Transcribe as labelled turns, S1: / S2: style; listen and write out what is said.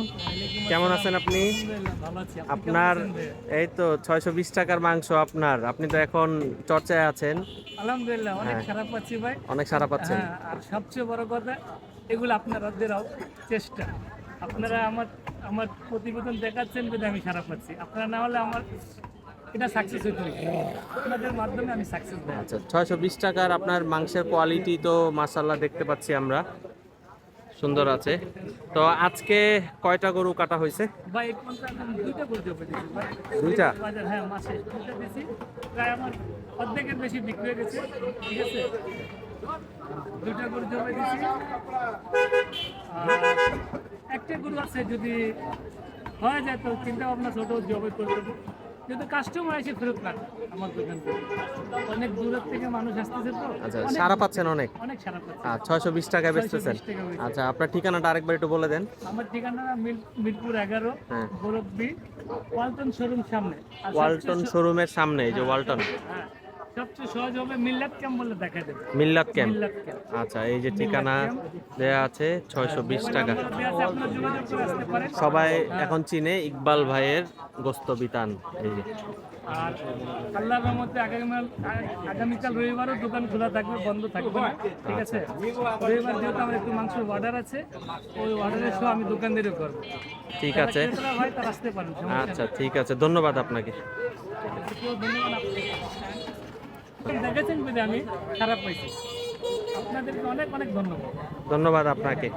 S1: আলাইকুম। কেমন আছেন আপনি? আপনার? এই তো ছয়শো বিশ টাকার মাংস আপনার। আপনি তো এখন চর্চায় আছেন।
S2: আলহামদুলিল্লাহ অনেক
S1: হ্যাঁ।
S2: খারাপ পাচ্ছি ভাই।
S1: অনেক সারা পাচ্ছেন
S2: হ্যাঁ আর সবচেয়ে বড় কথা এগুলো আপনারাদেরও চেষ্টা। আপনারা আমার আমার প্রতিবেদন দেখাচ্ছেন বলে আমি খারাপ পাচ্ছি আপনারা না হলে আমার এটা সাকসেস হবে। আপনাদের মাধ্যমে আমি সাকসেস
S1: আচ্ছা ছয়শো বিশ টাকার আপনার মাংসের কোয়ালিটি তো মাসাল্লাহ দেখতে পাচ্ছি আমরা। সুন্দর আছে। তো আজকে কয়টা গরু কাটা হয়েছে?
S2: দুইটা করে হ্যাঁ অর্ধেকের বেশি বিক্রি হয়ে গেছে। ঠিক আছে? দুইটা করে জবে দিছি একটা গরু আছে যদি হয়ে যায় তো চিন্তা ভাবনা ছোট জবে করতে যদি কাস্টমার এসে ফেরত না আমার দোকান অনেক দূরের থেকে মানুষ আসতেছে তো।
S1: আচ্ছা সারা পাচ্ছেন অনেক?
S2: অনেক খারাপ
S1: পাচ্ছেন। ছয়শো বিশ টাকায়
S2: 620
S1: বেচতেছেন।
S2: টাকা বেচছি।
S1: আচ্ছা আপনার ঠিকানাটা আরেকবার একটু বলে দেন।
S2: আমার ঠিকানা মিরপুর এগারো
S1: হ্যাঁ।
S2: ওয়ালটন শোরুম সামনে।
S1: ওয়ালটন শোরুমের সামনে এই যে ওয়ালটন।
S2: হ্যাঁ। সবচেয়ে সহজ হবে মিল্লাত ক্যাম্প বলে দেখা দেবে
S1: মিল্লাত ক্যাম্প। আচ্ছা এই যে ঠিকানা দেয়া আছে ছয়শো বিশ টাকা। সবাই এখন চিনে ইকবাল ভাইয়ের গোস্ত বিতান। এই যে।
S2: আর আল্লাহর রহমতে আগামীকাল রবিবারও দোকান খোলা থাকবে বন্ধ থাকবে ঠিক আছে? রবিবার যেহেতু আমার একটু মাংসের অর্ডার আছে ওই অর্ডারের সহ আমি দোকানদারিও করব।
S1: ঠিক আছে। আচ্ছা ঠিক আছে। ধন্যবাদ আপনাকে।
S2: ধন্যবাদ আপনাকে। দেখেছেন বলে আমি খারাপ পাইছি আপনাদেরকে অনেক অনেক ধন্যবাদ।
S1: ধন্যবাদ আপনাকে।